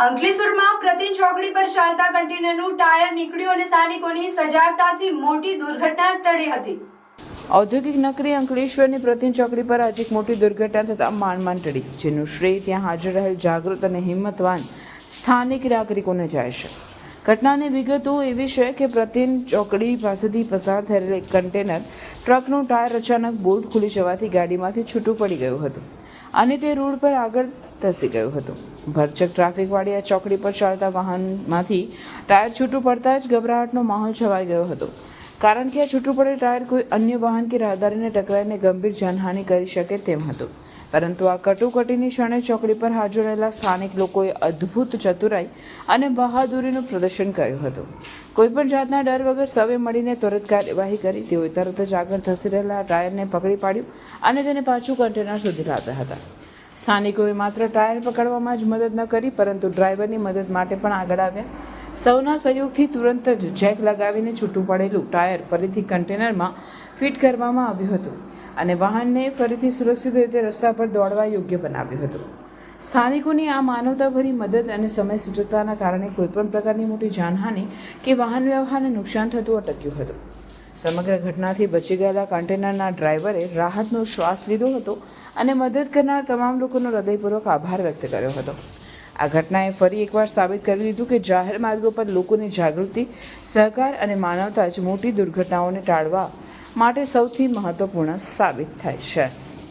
અંકલેશ્વરમાં પ્રતિન ચોકડી પર ચાલતા કન્ટેનરનું ટાયર નીકળ્યું અને સ્થાનિકોની સજાગતાથી મોટી દુર્ઘટના ટળી હતી. ઔદ્યોગિક નગરી અંકલેશ્વરની પ્રતિન ચોકડી પર આજે એક મોટી દુર્ઘટના થતાં માંડમાં માંડ ટળી, જેનું શ્રેય ત્યાં હાજર રહેલ જાગૃત અને હિંમતવાન સ્થાનિક નાગરિકોને જાય છે. ઘટનાની વિગતો એવી છે કે પ્રતિન ચોકડી પાસેથી પસાર થયેલ એક કન્ટેનર ટ્રકનું ટાયર અચાનક બોલ્ટ ખુલી જવાથી ગાડીમાંથી છૂટું પડી ગયું હતું. અને તે રોડ પર આગળ ધસી ગયું હતું. ભરચક ટ્રાફિકવાળી આ ચોકડી પર ચાલતા વાહનમાંથી ટાયર છૂટું પડતા જ ગભરાટનો માહોલ છવાઈ ગયો હતો. કારણ કે આ છૂટું પડેલ ટાયર કોઈ અન્ય વાહન કે રાહદારીને ટકરાઈને ગંભીર જાનહાનિ કરી શકે તેમ હતું. પરંતુ આ કટોકટીની ક્ષણે ચોકડી પર હાજર રહેલા સ્થાનિક લોકોએ અદ્ભુત ચતુરાઈ અને બહાદુરીનું પ્રદર્શન કર્યું હતું. કોઈપણ જાતના ડર વગર સવે મળીને ત્વરિત કાર્યવાહી કરી, તેઓએ તરત જ આગળ ધસી રહેલા ટાયરને પકડી પાડ્યું અને તેને પાછું કન્ટેનર સુધી લાવ્યા હતા. સ્થાનિકોએ માત્ર ટાયર પકડવામાં જ મદદ ન કરી, પરંતુ ડ્રાઈવરની મદદ માટે પણ આગળ આવ્યા. સૌના સહયોગથી તુરંત જ જેક લગાવીને છૂટું પડેલું ટાયર ફરીથી કન્ટેનરમાં ફિટ કરવામાં આવ્યું હતું. અને વાહનને ફરીથી સુરક્ષિત રીતે રસ્તા પર દોડવા યોગ્ય બનાવ્યું હતું. સ્થાનિકોની આ માનવતાભરી મદદ અને સમય સૂચકતાના કારણે કોઈપણ પ્રકારની મોટી જાનહાનિ કે વાહન વ્યવહારને નુકસાન થતું અટક્યું હતું. સમગ્ર ઘટનાથી બચી ગયેલા કન્ટેનરના ડ્રાઈવરે રાહતનો શ્વાસ લીધો હતો અને મદદ કરનાર તમામ લોકોનો હૃદયપૂર્વક આભાર વ્યક્ત કર્યો હતો. આ ઘટનાએ ફરી એકવાર સાબિત કરી દીધું કે જાહેર માર્ગો પર લોકોની જાગૃતિ, સહકાર અને માનવતા જ મોટી દુર્ઘટનાઓને ટાળવા માટે સૌથી મહત્વપૂર્ણ સાબિત થાય છે.